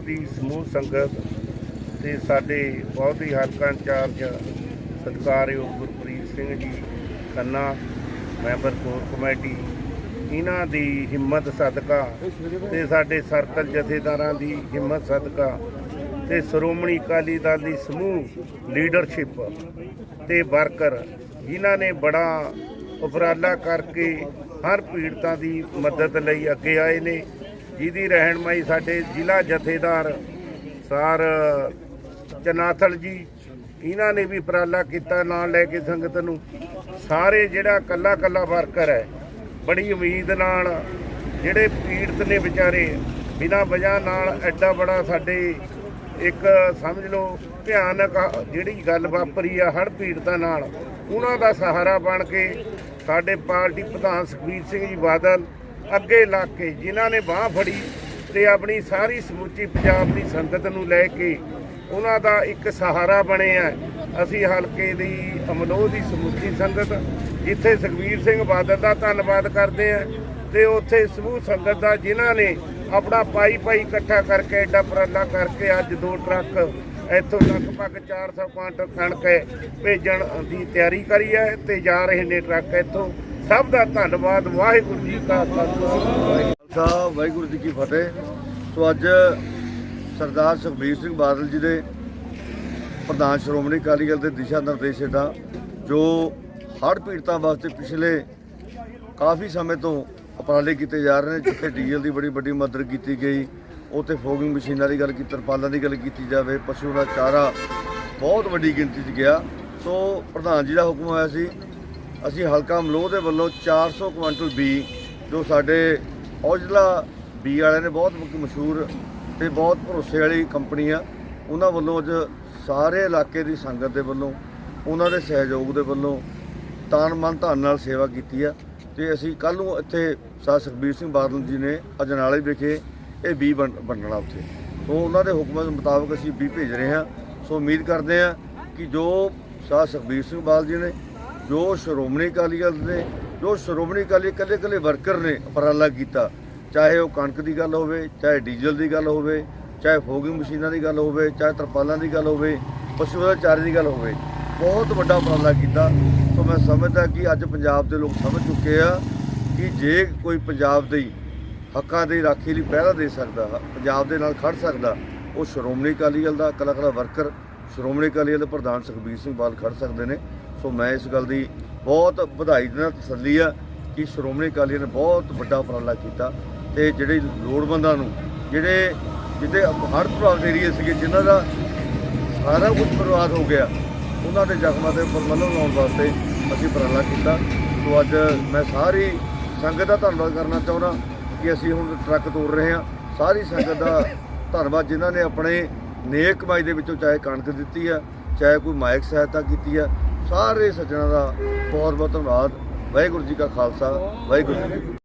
ਦੀ ਸਮੂਹ ਸੰਗਤ ਤੇ ਸਾਡੇ ਬਹੁਤ ਹੀ ਹਲਕਾ ਇੰਚਾਰਜ ਸਤਿਕਾਰਯੋਗ Gurpreet Singh ji Khanna, member core committee, ਇਹਨਾਂ ਦੀ ਹਿੰਮਤ ਸਦਕਾ ਤੇ ਸਾਡੇ ਸਰਕਲ ਜਥੇਦਾਰਾਂ ਦੀ ਹਿੰਮਤ ਸਦਕਾ ਤੇ ਸ਼੍ਰੋਮਣੀ ਅਕਾਲੀ ਦਲ ਦੀ ਸਮੂਹ ਲੀਡਰਸ਼ਿਪ ਤੇ ਵਰਕਰ ਜਿਨ੍ਹਾਂ ਨੇ ਬੜਾ ਉਪਰਾਲਾ ਕਰਕੇ ਹਰ ਪੀੜਤਾਂ ਦੀ ਮਦਦ ਲਈ ਅੱਗੇ ਆਏ ਨੇ। ਜਿਹਦੀ ਰਹਿਣਮਾਈ ਸਾਡੇ ਜ਼ਿਲ੍ਹਾ ਜਥੇਦਾਰ ਸਾਰ ਚਨਾਥਲ ਜੀ, ਇਹਨਾਂ ਨੇ ਵੀ ਉਪਰਾਲਾ ਕੀਤਾ ਨਾਲ ਲੈ ਕੇ ਸੰਗਤ ਨੂੰ। ਸਾਰੇ ਜਿਹੜਾ ਕੱਲਾ ਕੱਲਾ ਵਰਕਰ ਹੈ, ਬੜੀ ਉਮੀਦ ਨਾਲ ਜਿਹੜੇ ਪੀੜਤ ਨੇ ਵਿਚਾਰੇ, ਬਿਨਾਂ ਵਜ੍ਹਾ ਨਾਲ ਐਡਾ ਬੜਾ ਸਾਡੇ ਇੱਕ ਸਮਝ ਲਓ ਭਿਆਨਕ ਜਿਹੜੀ ਗੱਲ ਵਾਪਰੀ ਆ ਹੜ ਪੀੜਤਾਂ ਨਾਲ, ਉਹਨਾਂ ਦਾ ਸਹਾਰਾ ਬਣ ਕੇ ਸਾਡੇ ਪਾਰਟੀ ਪ੍ਰਧਾਨ ਸੁਖਬੀਰ ਸਿੰਘ ਜੀ ਬਾਦਲ ਅੱਗੇ ਲੱਗ ਕੇ ਜਿਨ੍ਹਾਂ ਨੇ ਬਾਹ ਫੜੀ ਤੇ ਆਪਣੀ ਸਾਰੀ ਸਮੁੱਚੀ ਪੰਜਾਬ ਦੀ ਸੰਗਤ ਨੂੰ ਲੈ ਕੇ ਉਹਨਾਂ ਦਾ ਇੱਕ ਸਹਾਰਾ ਬਣੇ ਆ ਅਸੀਂ ਹਲਕੇ ਦੀ ਅਮਲੋਹ ਦੀ ਸਮੁੱਚੀ ਸੰਗਤ, ਜਿੱਥੇ ਸੁਖਬੀਰ ਸਿੰਘ ਬਾਦਲ ਦਾ ਧੰਨਵਾਦ ਕਰਦੇ ਆ ਤੇ ਉੱਥੇ ਸਮੂਹ ਸੰਗਤ ਦਾ ਜਿਨ੍ਹਾਂ ਨੇ ਆਪਣਾ ਪਾਈ ਪਾਈ ਇਕੱਠਾ ਕਰਕੇ, ਐਡਾ ਉਪਰਾਲਾ ਕਰਕੇ ਅੱਜ ਦੋ ਟਰੱਕ ਇੱਥੋਂ ਲਗਭਗ 400 ਕੁਆਂਟਲ ਕਣਕ ਭੇਜਣ ਦੀ ਤਿਆਰੀ ਕਰੀ ਹੈ ਤੇ ਜਾ ਰਹੇ ਨੇ ਟਰੱਕ ਇੱਥੋਂ। ਸਭ ਦਾ ਧੰਨਵਾਦ, ਵਾਹਿਗੁਰੂ ਜੀ ਕਾ ਖਾਲਸਾ। ਵਾਹਿਗੁਰੂ ਖਾਲਸਾ, ਵਾਹਿਗੁਰੂ ਜੀ ਕੀ ਫਤਿਹ। ਸੋ ਅੱਜ ਸਰਦਾਰ ਸੁਖਬੀਰ ਸਿੰਘ ਬਾਦਲ ਜੀ ਦੇ ਪ੍ਰਧਾਨ ਸ਼੍ਰੋਮਣੀ ਅਕਾਲੀ ਦਲ ਦੇ ਦਿਸ਼ਾ ਨਿਰਦੇਸ਼ ਹੇਠਾਂ, ਜੋ ਹੜ੍ਹ ਪੀੜਤਾਂ ਵਾਸਤੇ ਪਿਛਲੇ ਕਾਫੀ ਸਮੇਂ ਤੋਂ ਉਪਰਾਲੇ ਕੀਤੇ ਜਾ ਰਹੇ ਨੇ, ਜਿੱਥੇ ਡੀਜ਼ਲ ਦੀ ਬੜੀ ਵੱਡੀ ਮਦਦ ਕੀਤੀ ਗਈ, ਉੱਥੇ ਫੋਗਿੰਗ ਮਸ਼ੀਨਾਂ ਦੀ ਗੱਲ ਕੀਤੀ, ਤਰਪਾਲਾਂ ਦੀ ਗੱਲ ਕੀਤੀ ਜਾਵੇ ਪਸ਼ੂ ਦਾ ਚਾਰਾ ਬਹੁਤ ਵੱਡੀ ਗਿਣਤੀ 'ਚ ਗਿਆ। ਸੋ ਪ੍ਰਧਾਨ ਜੀ ਦਾ ਹੁਕਮ ਹੋਇਆ ਸੀ ਅਸੀਂ ਹਲਕਾ ਮਲੋਹ ਦੇ ਵੱਲੋਂ 400 ਕੁਇੰਟਲ ਬੀ, ਜੋ ਸਾਡੇ ਔਜਲਾ ਬੀ ਵਾਲਿਆਂ ਨੇ ਬਹੁਤ ਮਸ਼ਹੂਰ ਤੇ ਬਹੁਤ ਭਰੋਸੇ ਵਾਲੀ ਕੰਪਨੀ ਆ, ਉਹਨਾਂ ਵੱਲੋਂ ਅੱਜ ਸਾਰੇ ਇਲਾਕੇ ਦੀ ਸੰਗਤ ਦੇ ਵੱਲੋਂ, ਉਹਨਾਂ ਦੇ ਸਹਿਯੋਗ ਦੇ ਵੱਲੋਂ ਤਾਨ ਮਨ ਧਨ ਨਾਲ ਸੇਵਾ ਕੀਤੀ ਆ। ਤੇ ਅਸੀਂ ਕੱਲ ਨੂੰ ਇੱਥੇ ਸਾ ਸੁਖਬੀਰ ਸਿੰਘ ਬਾਦਲ ਜੀ ਨੇ ਅਜਨਾਲੇ ਵਿਖੇ ਇਹ ਬੀ ਵੰਡਣਾ ਉੱਥੇ। ਸੋ ਉਹਨਾਂ ਦੇ ਹੁਕਮਾਂ ਦੇ ਮੁਤਾਬਕ ਅਸੀਂ ਬੀ ਭੇਜ ਰਹੇ ਹਾਂ। ਸੋ ਉਮੀਦ ਕਰਦੇ ਹਾਂ ਕਿ ਜੋ ਸਾ ਸੁਖਬੀਰ ਸਿੰਘ ਬਾਦਲ ਜੀ ਨੇ ਜੋ ਸ਼੍ਰੋਮਣੀ ਅਕਾਲੀ ਦਲ ਨੇ, ਜੋ ਸ਼੍ਰੋਮਣੀ ਅਕਾਲੀ ਇਕੱਲੇ ਇਕੱਲੇ ਵਰਕਰ ਨੇ ਉਪਰਾਲਾ ਕੀਤਾ, ਚਾਹੇ ਉਹ ਕਣਕ ਦੀ ਗੱਲ ਹੋਵੇ, ਚਾਹੇ ਡੀਜ਼ਲ ਦੀ ਗੱਲ ਹੋਵੇ, ਚਾਹੇ ਫੋਗਿੰਗ ਮਸ਼ੀਨਾਂ ਦੀ ਗੱਲ ਹੋਵੇ, ਚਾਹੇ ਤਰਪਾਲਾਂ ਦੀ ਗੱਲ ਹੋਵੇ, ਪਸ਼ੂ ਦਾ ਚਾਰੇ ਦੀ ਗੱਲ ਹੋਵੇ, ਬਹੁਤ ਵੱਡਾ ਉਪਰਾਲਾ ਕੀਤਾ। ਸੋ ਮੈਂ ਸਮਝਦਾ ਕਿ ਅੱਜ ਪੰਜਾਬ ਦੇ ਲੋਕ ਸਮਝ ਚੁੱਕੇ ਆ ਕਿ ਜੇ ਕੋਈ ਪੰਜਾਬ ਦੇ ਹੱਕਾਂ ਦੀ ਰਾਖੀ ਲਈ ਪਹਿਰਾ ਦੇ ਸਕਦਾ, ਪੰਜਾਬ ਦੇ ਨਾਲ ਖੜ ਸਕਦਾ, ਉਹ ਸ਼੍ਰੋਮਣੀ ਅਕਾਲੀ ਦਲ ਦਾ ਕਲਾਕਾਰ ਵਰਕਰ, ਸ਼੍ਰੋਮਣੀ ਅਕਾਲੀ ਦਲ ਦੇ ਪ੍ਰਧਾਨ ਸੁਖਬੀਰ ਸਿੰਘ ਬਾਲ ਖੜ ਸਕਦੇ ਨੇ। ਸੋ ਮੈਂ ਇਸ ਗੱਲ ਦੀ ਬਹੁਤ ਵਧਾਈ ਦੇ ਨਾਲ ਤਸੱਲੀ ਆ ਕਿ ਸ਼੍ਰੋਮਣੀ ਅਕਾਲੀ ਨੇ ਬਹੁਤ ਵੱਡਾ ਉਪਰਾਲਾ ਕੀਤਾ ਤੇ ਜਿਹੜੇ ਲੋੜਵੰਦਾਂ ਨੂੰ, ਜਿਹੜੇ ਜਿਹਦੇ ਹਰ ਪ੍ਰਭਾਵਿਤ ਏਰੀਏ ਸੀਗੇ, ਜਿਨ੍ਹਾਂ ਦਾ ਸਾਰਾ ਕੁਝ ਬਰਬਾਦ ਹੋ ਗਿਆ, ਉਹਨਾਂ ਦੇ ਜ਼ਖਮਾਂ ਦੇ ਉੱਪਰ ਮੱਲਮ ਲਾਉਣ ਵਾਸਤੇ ਅਸੀਂ ਉਪਰਾਲਾ ਕੀਤਾ। ਸੋ ਅੱਜ ਮੈਂ ਸਾਰੀ ਸੰਗਤ ਦਾ ਧੰਨਵਾਦ ਕਰਨਾ ਚਾਹੁੰਦਾ ਕਿ ਅਸੀਂ ਹੁਣ ਟਰੱਕ ਤੋੜ ਰਹੇ ਹਾਂ। ਸਾਰੀ ਸੰਗਤ ਦਾ ਧੰਨਵਾਦ, ਜਿਨ੍ਹਾਂ ਨੇ ਆਪਣੇ ਨੇਕ ਕਮਾਈ ਦੇ ਵਿੱਚੋਂ ਚਾਹੇ ਕਣਕ ਦਿੱਤੀ ਆ, ਚਾਹੇ ਕੋਈ ਮਾਇਕ ਸਹਾਇਤਾ ਕੀਤੀ ਆ ਸਾਰੇ ਸੱਜਣਾ ਦਾ ਬਹੁਤ ਬਹੁਤ ਧੰਨਵਾਦ। ਵਾਹਿਗੁਰੂ ਜੀ ਕਾ ਖਾਲਸਾ ਵਾਹਿਗੁਰੂ ਜੀ